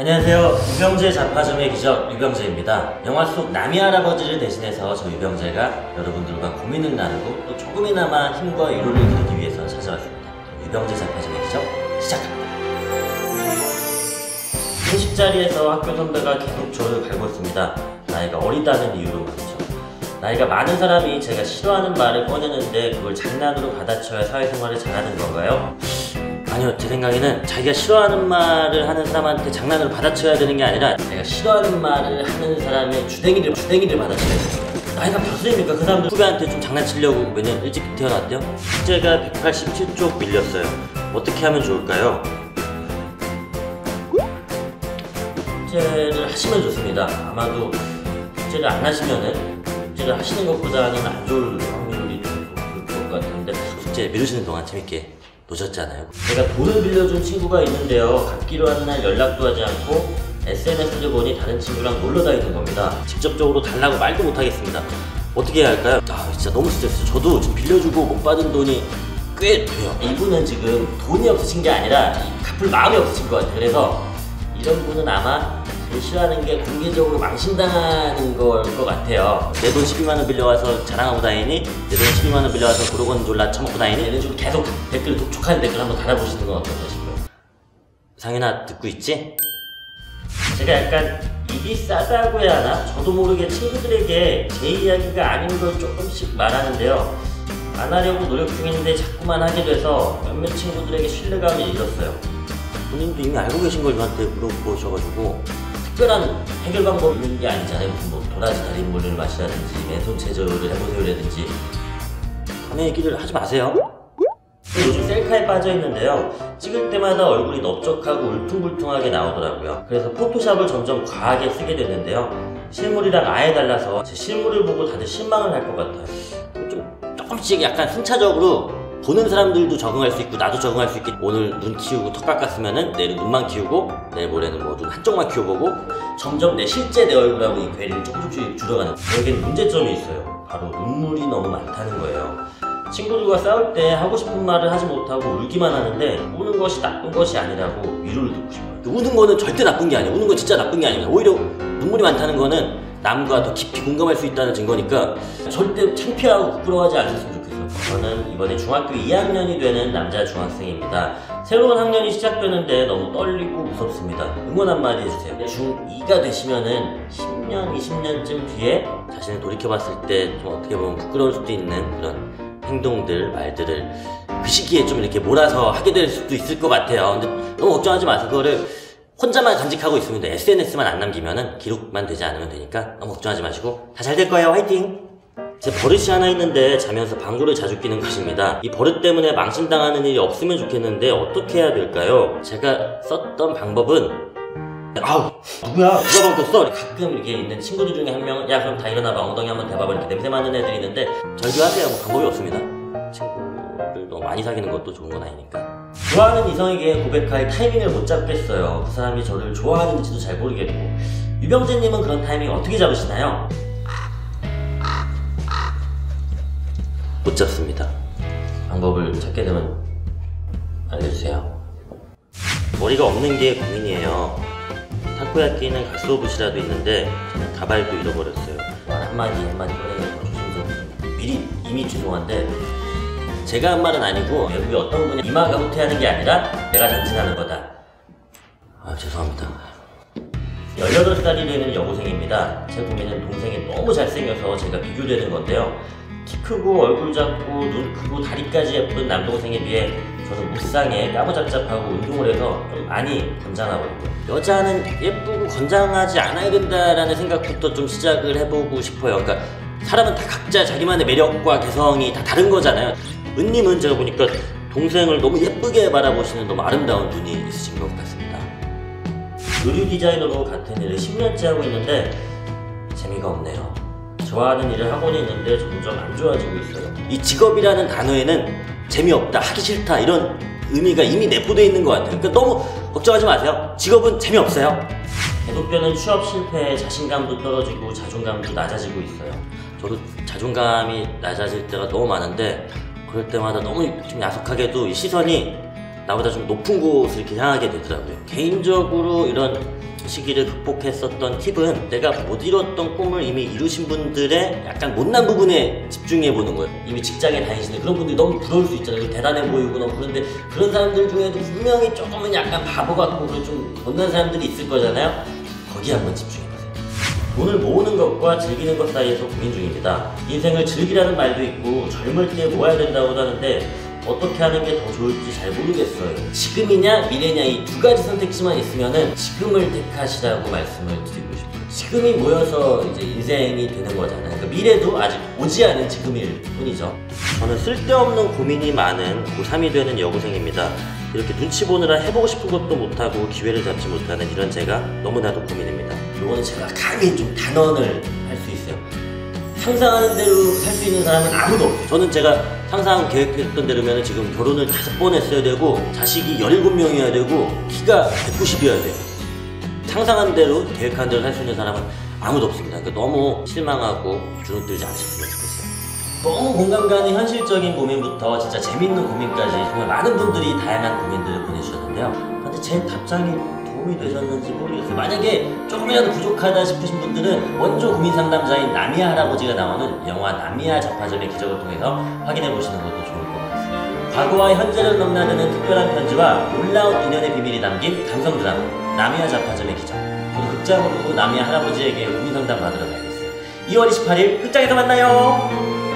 안녕하세요. 유병재 잡화점의 기적 유병재입니다. 영화 속 남이 할아버지를 대신해서 저 유병재가 여러분들과 고민을 나누고 또 조금이나마 힘과 위로를 드리기 위해서 찾아왔습니다. 유병재 잡화점의 기적 시작합니다. 회식 자리에서 학교 선배가 계속 저를 갈고 있습니다. 나이가 어리다는 이유로 말이죠. 나이가 많은 사람이 제가 싫어하는 말을 꺼내는데 그걸 장난으로 받아쳐야 사회생활을 잘하는 건가요? 아니요, 제 생각에는 자기가 싫어하는 말을 하는 사람한테 장난으로 받아쳐야 되는 게 아니라 내가 싫어하는 말을 하는 사람의 주댕이를 주댕이를 받아쳐야 돼요. 나이가 몇 살입니까? 그 사람들 후배한테 좀 장난치려고 매년 일찍 태어났대요? 숙제가 187쪽 밀렸어요. 어떻게 하면 좋을까요? 숙제를 하시면 좋습니다. 아마도 숙제를 안 하시면은 숙제를 하시는 것보다는 안 좋을 확률이 좀 높을 것 같은데 숙제 미루시는 동안 재밌게 노셨잖아요. 제가 돈을 빌려준 친구가 있는데요. 갚기로 한 날 연락도 하지 않고 SNS를 보니 다른 친구랑 놀러 다니는 겁니다. 직접적으로 달라고 말도 못 하겠습니다. 어떻게 해야 할까요? 아 진짜 너무 스트레스. 저도 지금 빌려주고 못 받은 돈이 꽤 돼요. 이분은 지금 돈이 없으신 게 아니라 이 갚을 마음이 없으신 것 같아요. 그래서 이런 분은 아마 싫어하는 게 공개적으로 망신당하는 걸 것 같아요. 내 돈 12만 원 빌려와서 자랑하고 다니니 내 돈 12만 원 빌려와서 고로건 졸라 처먹고 다니니 이런 식으로 계속 댓글 독촉하는 댓글 한번 달아보시는 건 어떨까 싶어요. 상윤아 듣고 있지? 제가 약간 입이 싸다고 해야 하나? 저도 모르게 친구들에게 제 이야기가 아닌 걸 조금씩 말하는데요. 안 하려고 노력 중인데 자꾸만 하게 돼서 몇몇 친구들에게 신뢰감을 잃었어요. 본인도 이미 알고 계신 걸 저한테 물어보셔가지고 특별한 해결 방법이 있는 게 아니잖아요. 무슨 뭐 도라지 달인 물을 마시라든지 맨손 체조를 해보세요라든지 그런 얘기를 하지 마세요. 요즘 셀카에 빠져 있는데요. 찍을 때마다 얼굴이 넓적하고 울퉁불퉁하게 나오더라고요. 그래서 포토샵을 점점 과하게 쓰게 됐는데요. 실물이랑 아예 달라서 제 실물을 보고 다들 실망을 할 것 같아요. 좀 조금씩 약간 순차적으로 보는 사람들도 적응할 수 있고 나도 적응할 수 있게 오늘 눈 키우고 턱 깎았으면은 내일 눈만 키우고 내일 모레는 뭐 눈 한쪽만 키워보고 점점 내 실제 내 얼굴하고 이 괴리를 조금씩 줄여가는 여기엔 문제점이 있어요. 바로 눈물이 너무 많다는 거예요. 친구들과 싸울 때 하고 싶은 말을 하지 못하고 울기만 하는데 우는 것이 나쁜 것이 아니라고 위로를 듣고 싶어요. 우는 거는 절대 나쁜 게 아니에요. 우는 건 진짜 나쁜 게 아닙니다. 오히려 눈물이 많다는 거는 남과 더 깊이 공감할 수 있다는 증거니까 절대 창피하고 부끄러워하지 않으셨으면 좋겠어요. 저는 이번에 중학교 2학년이 되는 남자 중학생입니다. 새로운 학년이 시작되는데 너무 떨리고 무섭습니다. 응원 한마디 해주세요. 중2가 되시면은 10년, 20년쯤 뒤에 자신을 돌이켜봤을 때 좀 어떻게 보면 부끄러울 수도 있는 그런 행동들, 말들을 그 시기에 좀 이렇게 몰아서 하게 될 수도 있을 것 같아요. 근데 너무 걱정하지 마세요. 그거를 혼자만 간직하고 있으면 돼. SNS만 안 남기면은 기록만 되지 않으면 되니까 너무 걱정하지 마시고 다 잘 될 거예요. 화이팅! 제 버릇이 하나 있는데 자면서 방구를 자주 끼는 것입니다. 이 버릇 때문에 망신당하는 일이 없으면 좋겠는데 어떻게 해야 될까요? 제가 썼던 방법은 아우 누구야 누가 방구 꼈어? 가끔 이렇게 있는 친구들 중에 한 명은 야 그럼 다 일어나 봐 엉덩이 한번 대봐봐 이렇게 냄새 맡는 애들이 있는데 절교하세요 뭐 방법이 없습니다 친구를 너무 많이 사귀는 것도 좋은 건 아니니까 좋아하는 이성에게 고백할 타이밍을 못 잡겠어요 그 사람이 저를 좋아하는지도 잘 모르겠고 유병재님은 그런 타이밍 어떻게 잡으시나요? 못 잡습니다 방법을 찾게 되면 알려주세요 머리가 없는 게 고민이에요 타코야끼는 가스오브시라도 있는데 저는 가발도 잃어버렸어요. 말 한마디 한마디 거 조심스럽습니다. 미리 이미 죄송한데 제가 한 말은 아니고 외국의 어떤 분이 이마가 후퇴하는 게 아니라 내가 전진하는 거다. 아 죄송합니다. 18살이 되는 여고생입니다. 제 고민은 동생이 너무 잘생겨서 제가 비교되는 건데요. 키 크고 얼굴 작고 눈 크고 다리까지 예쁜 남동생에 비해 저는 무쌍에 까무잡잡하고 운동을 해서 좀 많이 건장하거든요. 여자는 예쁘고 건장하지 않아야 된다라는 생각부터 좀 시작을 해보고 싶어요. 그러니까 사람은 다 각자 자기만의 매력과 개성이 다 다른 거잖아요. 은님은 제가 보니까 동생을 너무 예쁘게 바라보시는 너무 아름다운 눈이 있으신 것 같습니다. 의류 디자이너로 같은 일을 10년째 하고 있는데 재미가 없네요. 좋아하는 일을 하고는 있는데 점점 안 좋아지고 있어요. 이 직업이라는 단어에는 재미없다, 하기 싫다 이런 의미가 이미 내포되어 있는 것 같아요. 그러니까 너무 걱정하지 마세요. 직업은 재미없어요. 계속되는 취업 실패에 자신감도 떨어지고 자존감도 낮아지고 있어요. 저도 자존감이 낮아질 때가 너무 많은데 그럴 때마다 너무 좀 야속하게도 이 시선이 나보다 좀 높은 곳을 이렇게 향하게 되더라고요. 개인적으로 이런 시기를 극복했었던 팁은 내가 못 이뤘던 꿈을 이미 이루신 분들의 약간 못난 부분에 집중해 보는 거예요. 이미 직장에 다니시는 그런 분들이 너무 부러울 수 있잖아요. 대단해 보이고 너무 그런데 그런 사람들 중에도 분명히 조금은 약간 바보 같고 좀 못난 사람들이 있을 거잖아요. 거기에 한번 집중해 보세요. 돈을 모으는 것과 즐기는 것 사이에서 고민 중입니다. 인생을 즐기라는 말도 있고 젊을 때 모아야 된다고도 하는데 어떻게 하는 게 더 좋을지 잘 모르겠어요. 지금이냐 미래냐 이 두 가지 선택지만 있으면은 지금을 택하시라고 말씀을 드리고 싶어요. 지금이 모여서 이제 인생이 되는 거잖아요. 그러니까 미래도 아직 오지 않은 지금일 뿐이죠. 저는 쓸데없는 고민이 많은 고3이 되는 여고생입니다. 이렇게 눈치 보느라 해보고 싶은 것도 못하고 기회를 잡지 못하는 이런 제가 너무나도 고민입니다. 요거는 제가 감히 좀 단언을. 상상하는 대로 살 수 있는 사람은 아무도 없어요. 저는 제가 상상 계획했던 대로면 지금 결혼을 다섯 번 했어야 되고 자식이 17명이어야 되고 키가 190이어야 돼요. 상상한 대로 계획한 대로 살 수 있는 사람은 아무도 없습니다. 그러니까 너무 실망하고 주눅들지 않으셨으면 좋겠어요. 너무 공감 가는 현실적인 고민부터 진짜 재밌는 고민까지 정말 많은 분들이 다양한 고민들을 보내주셨는데요. 근데 제 답장이 도움이 되셨는지 모르겠어요. 만약에 조금이라도 부족하다 싶으신 분들은 원조 고민 상담자인 나미야 할아버지가 나오는 영화 나미야 자파점의 기적을 통해서 확인해 보시는 것도 좋을 것 같습니다. 과거와 현재를 넘나드는 특별한 편지와 놀라운 인연의 비밀이 담긴 감성 드라마 나미야 자파점의 기적. 저도 극장으로 나미야 할아버지에게 고민 상담 받으러 가야겠어요. 2월 28일 극장에서 만나요.